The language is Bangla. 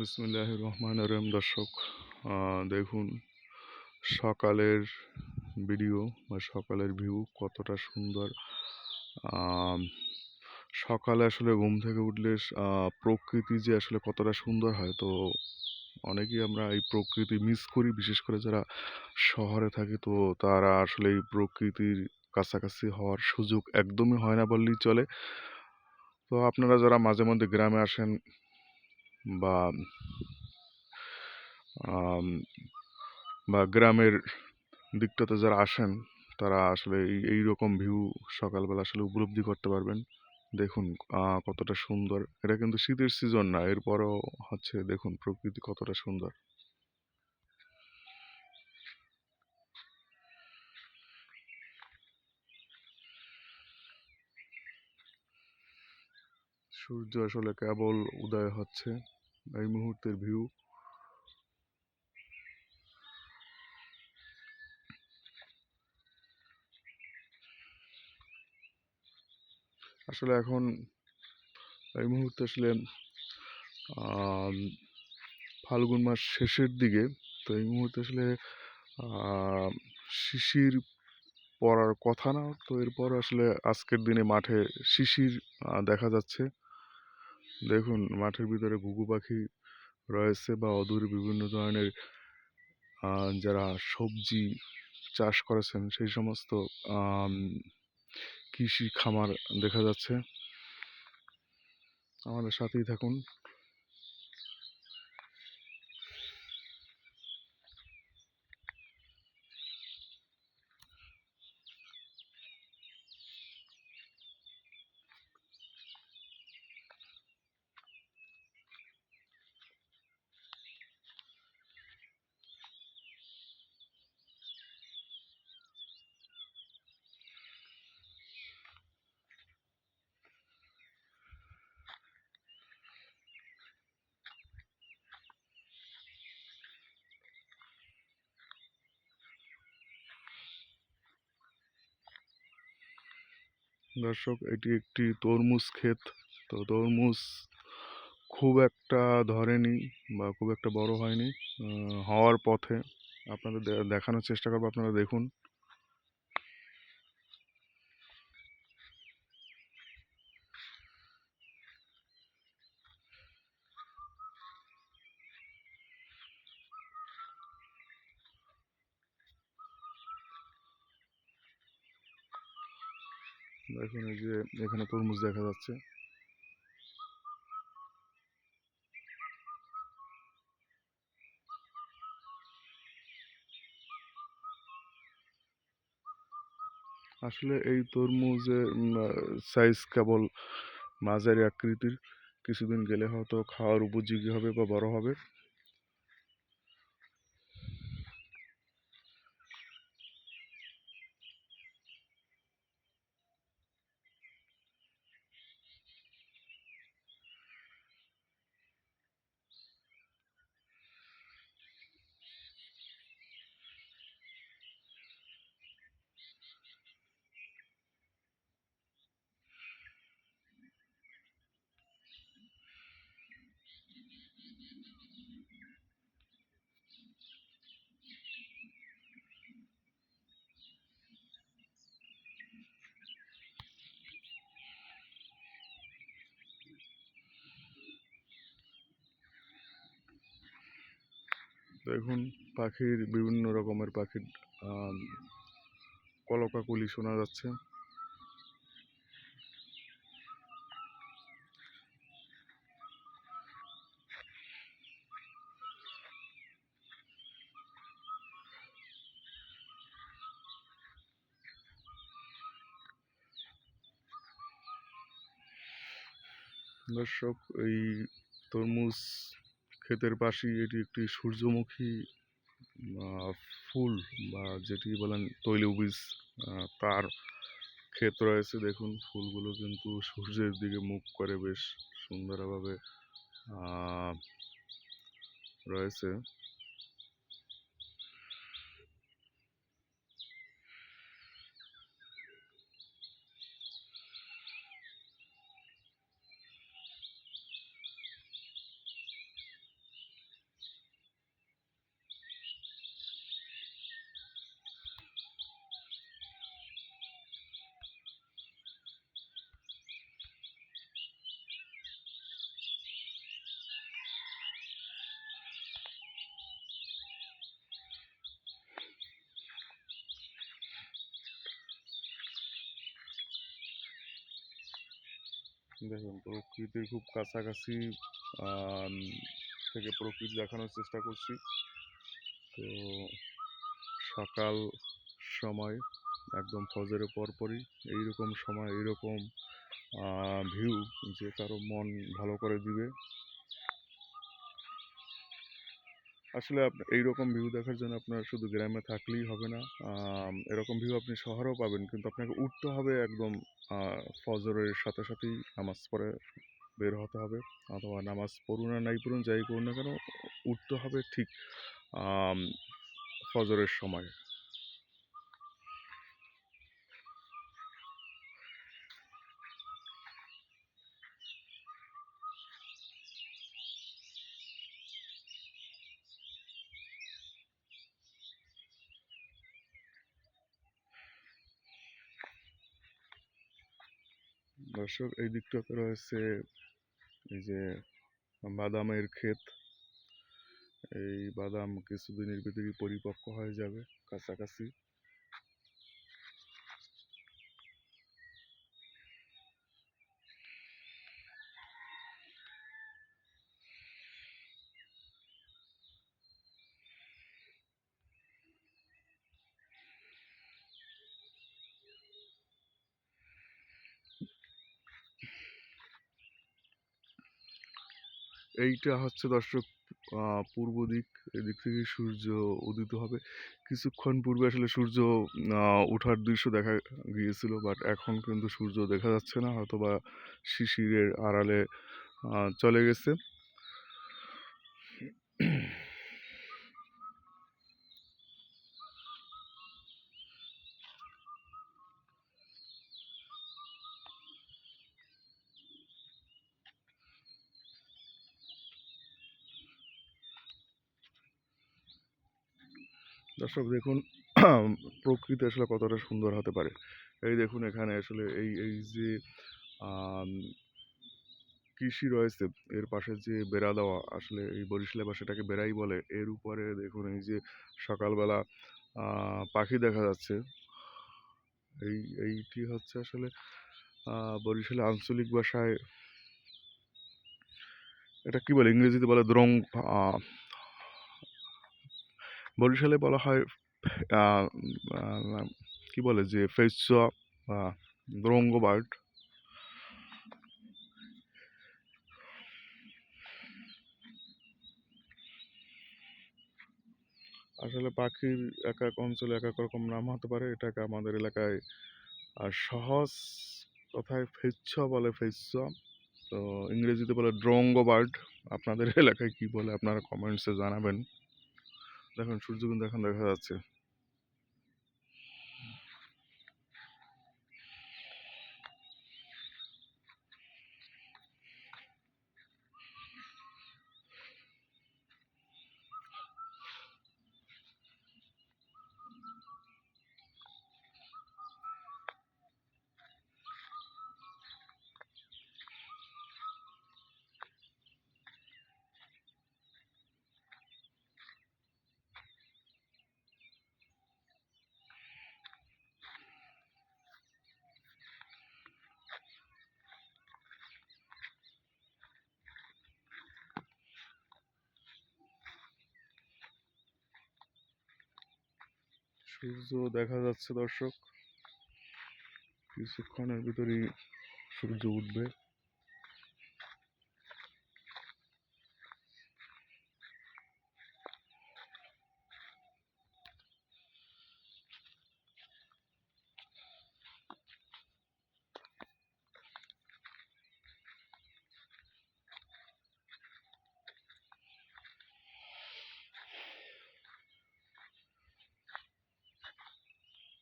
বিসমিল্লাহ রহমান রহিম। দর্শক দেখুন, সকালের ভিডিও বা সকালের ভিউ কতটা সুন্দর। সকালে আসলে ঘুম থেকে উঠলে প্রকৃতি যে আসলে কতটা সুন্দর হয়, তো অনেকেই আমরা এই প্রকৃতি মিস করি, বিশেষ করে যারা শহরে থাকে, তো তারা আসলে এই প্রকৃতির কাছাকাছি হওয়ার সুযোগ একদমই হয় না বললেই চলে। তো আপনারা যারা মাঝে মধ্যে গ্রামে আসেন বা বা গ্রামের দিকটাতে যারা আসেন, তারা আসলে এই রকম ভিউ সকালবেলা আসলে উপলব্ধি করতে পারবেন। দেখুন কতটা সুন্দর। এটা কিন্তু শীতের সিজন না, এরপরও হচ্ছে দেখুন প্রকৃতি কতটা সুন্দর। সূর্য আসলে কেবল উদয় হচ্ছে। এই মুহূর্তের ভিউ আসলে এখন এই মুহূর্তে আসলে ফাল্গুন মাস শেষের দিকে, তো এই মুহূর্তে আসলে শিশির পড়ার কথা না, তো এরপর আসলে আজকের দিনে মাঠে শিশির দেখা যাচ্ছে। দেখুন, মাঠের ভিতরে ঘুঘু পাখি রয়েছে বা অদূরে বিভিন্ন ধরনের যারা সবজি চাষ করেছেন, সেই সমস্ত কৃষি খামার দেখা যাচ্ছে। আমাদের সাথেই থাকুন। দর্শক, এটি একটি তরমুজ ক্ষেত। তো তরমুজ খুব একটা ধরেনি বা খুব একটা বড় হয়নি হওয়ার পথে। আপনাদের দেখানোর চেষ্টা করব, আপনারা দেখুন। দেখুন এই যে, এখানে তরমুজ দেখা যাচ্ছে। আসলে এই তরমুজের সাইজ কেবল মাঝারি আকৃতির, কিছুদিন গেলে হয়তো খাওয়ার উপযোগী হবে বা বড় হবে। দেখুন পাখির বিভিন্ন রকমের পাখির কলকাকলি শোনা যাচ্ছে। দর্শক এই তরমুজ ক্ষেতের পাশেই এটি একটি সূর্যমুখী ফুল বা যেটি বলেন তৈলবীজ তার ক্ষেত রয়েছে। দেখুন, ফুলগুলো কিন্তু সূর্যের দিকে মুখ করে বেশ সুন্দরভাবে রয়েছে। দেখুন প্রকৃতির খুব কাছাকাছি থেকে প্রকৃতি দেখানোর চেষ্টা করছি। তো সকাল সময়, একদম ফজরের পরপরই এইরকম সময়, এইরকম ভিউ যে কারও মন ভালো করে দিবে। আসলে এইরকম ভিউ দেখার জন্য আপনার শুধু গ্রামে থাকলেই হবে না। এরকম ভিউ আপনি শহরেও পাবেন, কিন্তু আপনাকে উঠতে হবে একদম ফজরের সাথে সাথেই নামাজ পড়ে বের হতে হবে, অথবা নামাজ পড়ুন আর নাই পড়ুন, যাই করুন না কেন, উঠতে হবে ঠিক ফজরের সময়। দর্শক, এই দিকটাতে রয়েছে এই যে বাদামের ক্ষেত। এই বাদাম কিছুদিনের ভিতরেই পরিপক্ক হয়ে যাবে কাছাকাছি। এইটা হচ্ছে দর্শক পূর্ব দিক, এদিক থেকে সূর্য উদিত হবে। কিছুক্ষণ পূর্বে আসলে সূর্য ওঠার দৃশ্য দেখা গিয়েছিল বাট এখন কিন্তু সূর্য দেখা যাচ্ছে না হয়তো বা শিশিরের আড়ালে চলে গেছে। দর্শক দেখুন, প্রকৃতি আসলে কতটা সুন্দর হতে পারে। এই দেখুন এখানে আসলে এই এই যে কৃষি রয়েছে, এর পাশে যে বেড়া দেওয়া, আসলে এই বরিশালের পাশে এটাকে বেড়াই বলে, এর উপরে দেখুন এই যে সকালবেলা পাখি দেখা যাচ্ছে। এই, এইটি হচ্ছে আসলে বরিশালে আঞ্চলিক ভাষায়, এটা কি বলে? ইংরেজিতে বলে দ্রং বরিশালে বলা হয় কি বলে যে ফেস বা দ্রঙ্গবার্ড। আসলে পাখির এক এক অঞ্চলে এক এক রকম নাম হতে পারে, এটাকে আমাদের এলাকায় আর সহজ কথায় ফেচ্ছ বলে ফেচ্ছ তো ইংরেজিতে বলে ড্রঙ্গ বার্ড আপনাদের এলাকায় কি বলে আপনারা কমেন্টসে জানাবেন। দেখুন সূর্য এখন দেখা যাচ্ছে। সূর্য দেখা যাচ্ছে দর্শক। কিছুক্ষণের ভিতরেই সূর্য উঠবে।